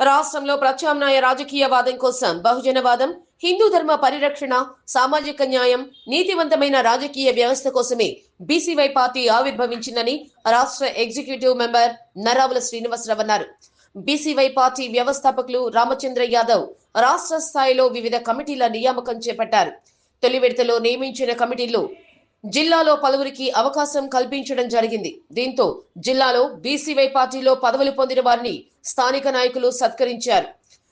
రాష్ట్రంలో ప్రత్యామ్నాయ రాజకీయవాదం కోసం బహుజనవాదం హిందూ ధర్మ పరిరక్షణ సామాజిక న్యాయం నీతివంతమైన రాజకీయ వ్యవస్థ కోసమే బీసీవై పార్టీ ఆవిర్భవించిందని రాష్ట్ర ఎగ్జిక్యూటివ్ మెంబర్ నరావుల శ్రీనివాసరావు అన్నారు. బీసీవై పార్టీ వ్యవస్థాపకులు రామచంద్ర యాదవ్ రాష్ట్ర స్థాయిలో వివిధ కమిటీల నియామకం చేపట్టారు. తొలి విడతలో నియమించిన కమిటీల్లో జిల్లాలో పలువురికి అవకాశం కల్పించడం జరిగింది. దీంతో జిల్లాలో బీసీవై పార్టీలో పదవులు పొందిన వారిని స్థానిక నాయకులు సత్కరించారు.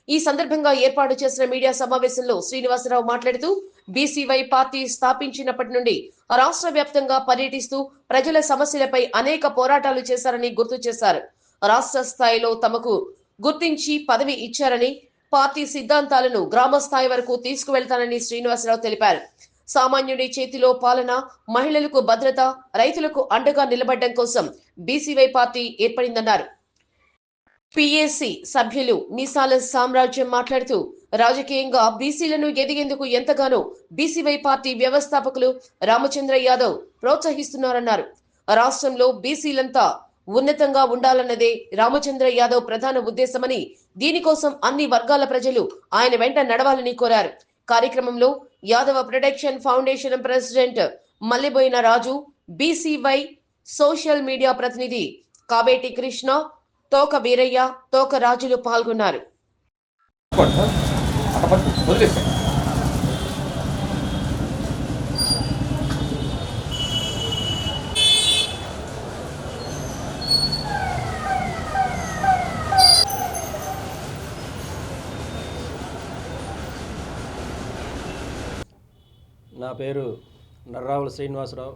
ఈ సందర్భంగా ఏర్పాటు చేసిన మీడియా సమావేశంలో శ్రీనివాసరావు మాట్లాడుతూ బీసీవై పార్టీ స్థాపించినప్పటి నుండి రాష్ట్ర వ్యాప్తంగా పర్యటిస్తూ ప్రజల సమస్యలపై అనేక పోరాటాలు చేశారని గుర్తు చేశారు. రాష్ట్ర స్థాయిలో తమకు గుర్తించి పదవి ఇచ్చారని పార్టీ సిద్ధాంతాలను గ్రామ స్థాయి వరకు తీసుకువెళ్తానని శ్రీనివాసరావు తెలిపారు. సామాన్యుడి చేతిలో పాలన మహిళలకు భద్రత రైతులకు అండగా నిలబడడం కోసం బీసీవై పార్టీ ఏర్పడిందన్నారు. పిఎస్సి సభ్యులు నిసాల సామ్రాజ్యం మాట్లాడుతూ రాజకీయంగా బీసీలను ఎదిగేందుకు ఎంతగానో బీసీవై పార్టీ వ్యవస్థాపకులు రామచంద్ర యాదవ్ ప్రోత్సహిస్తున్నారన్నారు. రాష్ట్రంలో బీసీలంతా ఉన్నతంగా ఉండాలన్నదే రామచంద్ర యాదవ్ ప్రధాన ఉద్దేశమని దీనికోసం అన్ని వర్గాల ప్రజలు ఆయన వెంట నడవాలని కోరారు. కార్యక్రమంలో Yadava protection foundation president Mallaboina Raju BCY social media ప్రతినిధి కాబేటి కృష్ణ తోక వీరయ్య తోక రాజులు పాల్గొన్నారు. నా పేరు నర్రావుల శ్రీనివాసరావు.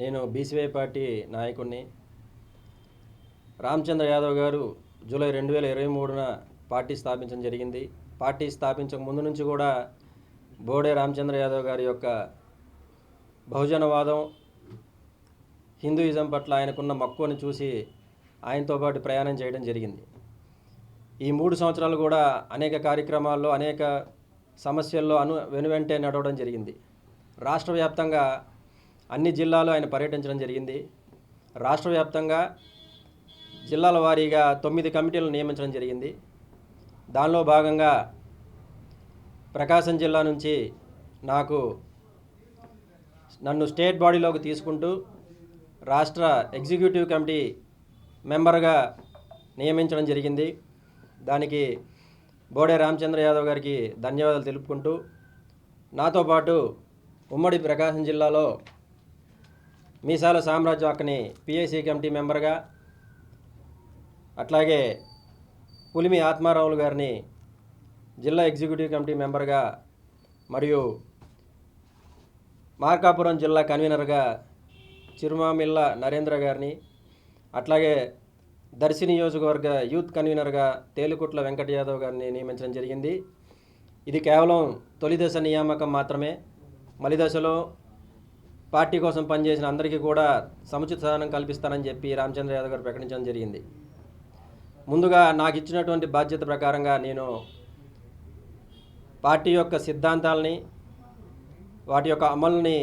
నేను బీసీవై పార్టీ నాయకుడిని రామచంద్ర యాదవ్ గారు జూలై రెండు వేల ఇరవై మూడున పార్టీ స్థాపించడం జరిగింది. పార్టీ స్థాపించక ముందు నుంచి కూడా బోడే రామచంద్ర యాదవ్ గారి యొక్క బహుజనవాదం హిందూయిజం పట్ల ఆయనకున్న మక్కువని చూసి ఆయనతో పాటు ప్రయాణం చేయడం జరిగింది. ఈ మూడు సంవత్సరాలు కూడా అనేక కార్యక్రమాల్లో అనేక సమస్యల్లో అను వెనువెంటే నడవడం జరిగింది. రాష్ట్ర వ్యాప్తంగా అన్ని జిల్లాలు ఆయన పర్యటించడం జరిగింది. రాష్ట్ర వ్యాప్తంగా జిల్లాల వారీగా తొమ్మిది కమిటీలను నియమించడం జరిగింది. దానిలో భాగంగా ప్రకాశం జిల్లా నుంచి నాకు నన్ను స్టేట్ బాడీలోకి తీసుకుంటూ రాష్ట్ర ఎగ్జిక్యూటివ్ కమిటీ మెంబర్గా నియమించడం జరిగింది. దానికి బోడే రామచంద్ర యాదవ్ గారికి ధన్యవాదాలు తెలుపుకుంటూ నాతో పాటు ఉమ్మడి ప్రకాశం జిల్లాలో మీసాల సామ్రాజ్యం అక్కని పిఐసి కమిటీ మెంబర్గా అట్లాగే పులిమి ఆత్మారావులు గారిని జిల్లా ఎగ్జిక్యూటివ్ కమిటీ మెంబర్గా మరియు మార్కాపురం జిల్లా కన్వీనర్గా చిరుమామిల్ల నరేంద్ర గారిని అట్లాగే దర్శి నియోజకవర్గ యూత్ కన్వీనర్గా తేలుకుట్ల వెంకట యాదవ్ గారిని నియమించడం జరిగింది. ఇది కేవలం తొలి దశ నియామకం మాత్రమే. మలిదశలో పార్టీ కోసం పనిచేసిన అందరికీ కూడా సముచిత స్థానం కల్పిస్తానని చెప్పి రామచంద్ర యాదవ్ గారు ప్రకటించడం జరిగింది. ముందుగా నాకు ఇచ్చినటువంటి బాధ్యత ప్రకారంగా నేను పార్టీ యొక్క సిద్ధాంతాలని వాటి యొక్క అమలుని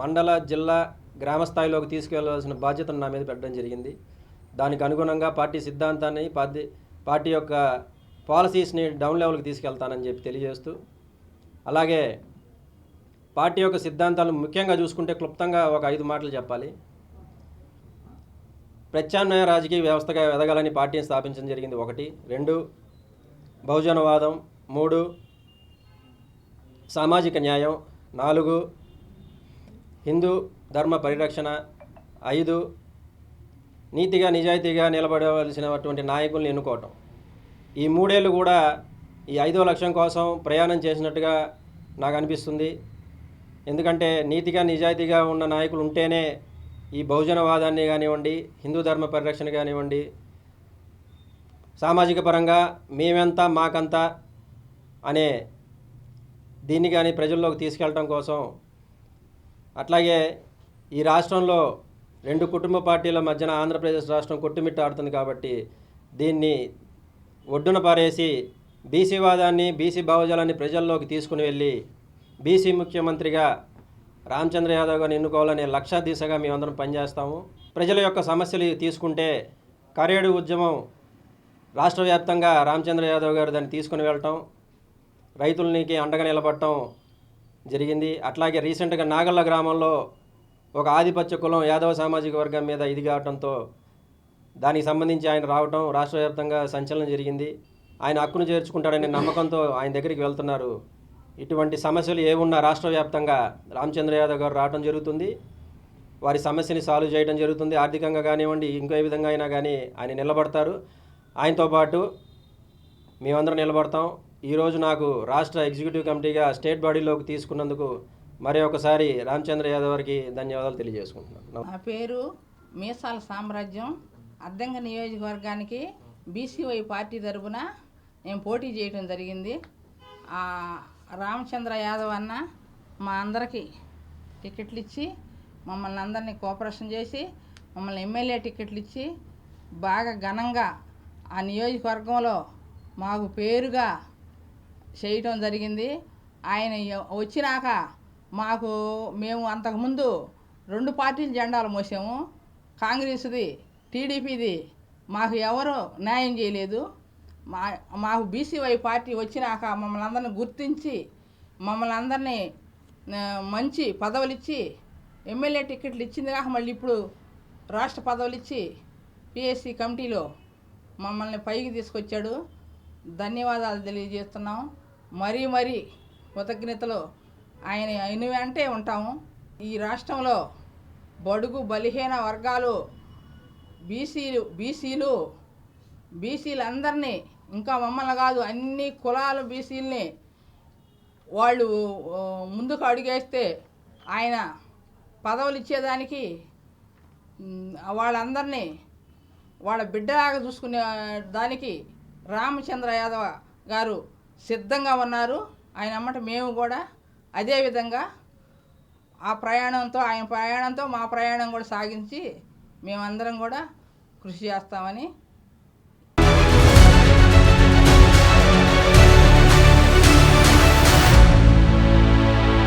మండల జిల్లా గ్రామ స్థాయిలోకి తీసుకెళ్ళవలసిన బాధ్యతను నా మీద పెట్టడం జరిగింది. దానికి అనుగుణంగా పార్టీ సిద్ధాంతాన్ని పార్టీ పార్టీ యొక్క పాలసీస్ని డౌన్ లెవెల్కి తీసుకెళ్తానని చెప్పి తెలియజేస్తూ అలాగే పార్టీ యొక్క సిద్ధాంతాలు ముఖ్యంగా చూసుకుంటే క్లుప్తంగా ఒక ఐదు మాటలు చెప్పాలి. ప్రత్యామ్నాయ రాజకీయ వ్యవస్థగా ఎదగాలని పార్టీని స్థాపించడం జరిగింది ఒకటి. రెండు బహుజనవాదం. మూడు సామాజిక న్యాయం. నాలుగు హిందూ ధర్మ పరిరక్షణ. ఐదు నీతిగా నిజాయితీగా నిలబడవలసినటువంటి నాయకుల్ని ఎన్నుకోవటం. ఈ మూడేళ్ళు కూడా ఈ ఐదో లక్ష్యం కోసం ప్రయాణం చేసినట్టుగా నాకు అనిపిస్తుంది. ఎందుకంటే నీతిగా నిజాయితీగా ఉన్న నాయకులు ఉంటేనే ఈ బహుజనవాదాన్ని కానివ్వండి హిందూ ధర్మ పరిరక్షణ కానివ్వండి సామాజిక పరంగా మేమెంత మాకంత అనే దీన్ని కానీ ప్రజల్లోకి తీసుకెళ్ళటం కోసం అట్లాగే ఈ రాష్ట్రంలో రెండు కుటుంబ పార్టీల మధ్యన ఆంధ్రప్రదేశ్ రాష్ట్రం కొట్టుమిట్టాడుతుంది కాబట్టి దీన్ని ఒడ్డున పారేసి బీసీ వాదాన్ని బీసీ భావజాలాన్ని ప్రజల్లోకి తీసుకుని వెళ్ళి బీసీ ముఖ్యమంత్రిగా రామచంద్ర యాదవ్ గారిని ఎన్నుకోవాలనే లక్ష్య దిశగా మేమందరం పనిచేస్తాము. ప్రజల యొక్క సమస్యలు తీసుకుంటే కరేడు ఉద్యమం రాష్ట్ర వ్యాప్తంగా రామచంద్ర యాదవ్ గారు దాన్ని తీసుకుని వెళ్ళటం రైతులనికి అండగా నిలబడటం జరిగింది. అట్లాగే రీసెంట్గా నాగళ్ళ గ్రామంలో ఒక ఆధిపత్య కులం యాదవ సామాజిక వర్గం మీద ఇది కావడంతో దానికి సంబంధించి ఆయన రావటం రాష్ట్ర వ్యాప్తంగా సంచలనం జరిగింది. ఆయన హక్కును చేర్చుకుంటాడనే నమ్మకంతో ఆయన దగ్గరికి వెళ్తున్నారు. ఇటువంటి సమస్యలు ఏమున్నా రాష్ట్ర వ్యాప్తంగా రామచంద్ర యాదవ్ గారు రావడం జరుగుతుంది. వారి సమస్యని సాల్వ్ చేయడం జరుగుతుంది. ఆర్థికంగా కానివ్వండి ఇంకో విధంగా అయినా కానీ ఆయన నిలబడతారు. ఆయనతో పాటు మేమందరం నిలబడతాం. ఈరోజు నాకు రాష్ట్ర ఎగ్జిక్యూటివ్ కమిటీగా స్టేట్ బాడీలోకి తీసుకున్నందుకు మరి ఒకసారి రామచంద్ర యాదవ్ గారికి ధన్యవాదాలు తెలియజేసుకుంటున్నాను. నా పేరు మీసాల సామ్రాజ్యం. అద్దంగ నియోజకవర్గానికి బీసీవై పార్టీ తరపున నేను పోటీ చేయడం జరిగింది. రామచంద్ర యాదవ్ అన్న మా అందరికీ టికెట్లు ఇచ్చి మమ్మల్ని అందరినీ కోఆపరేషన్ చేసి మమ్మల్ని ఎమ్మెల్యే టికెట్లు ఇచ్చి బాగా ఘనంగా ఆ నియోజకవర్గంలో మాకు పేరుగా చేయటం జరిగింది. ఆయన వచ్చినాక మాకు మేము అంతకుముందు రెండు పార్టీల జెండాలు మోసాము. కాంగ్రెస్ది టీడీపీది మాకు ఎవరు న్యాయం చేయలేదు. మా మాకు బీసీవై పార్టీ వచ్చినాక మమ్మల్ని అందరిని గుర్తించి మమ్మల్ని అందరినీ మంచి పదవులు ఇచ్చి ఎమ్మెల్యే టికెట్లు ఇచ్చింది కాక మళ్ళీ ఇప్పుడు రాష్ట్ర పదవులు ఇచ్చి పిఎస్సి కమిటీలో మమ్మల్ని పైకి తీసుకొచ్చాడు. ధన్యవాదాలు తెలియజేస్తున్నాం. మరీ మరీ కృతజ్ఞతలు ఆయన ఆయన వెంటే ఉంటాము ఈ రాష్ట్రంలో బడుగు బలిహీన వర్గాలు బీసీలు బీసీలు బీసీలందరినీ ఇంకా మమ్మల్ని కాదు అన్ని కులాల బీసీలని వాళ్ళు ముందుకు అడుగేస్తే ఆయన పదవులు ఇచ్చేదానికి వాళ్ళందరినీ వాళ్ళ బిడ్డలాగా చూసుకునే దానికి రామచంద్ర యాదవ గారు సిద్ధంగా ఉన్నారు. ఆయన అమ్మట మేము కూడా అదే విధంగా ఆ ప్రయాణంతో ఆయన ప్రయాణంతో మా ప్రయాణం కూడా సాగించి మేమందరం కూడా కృషి చేస్తామని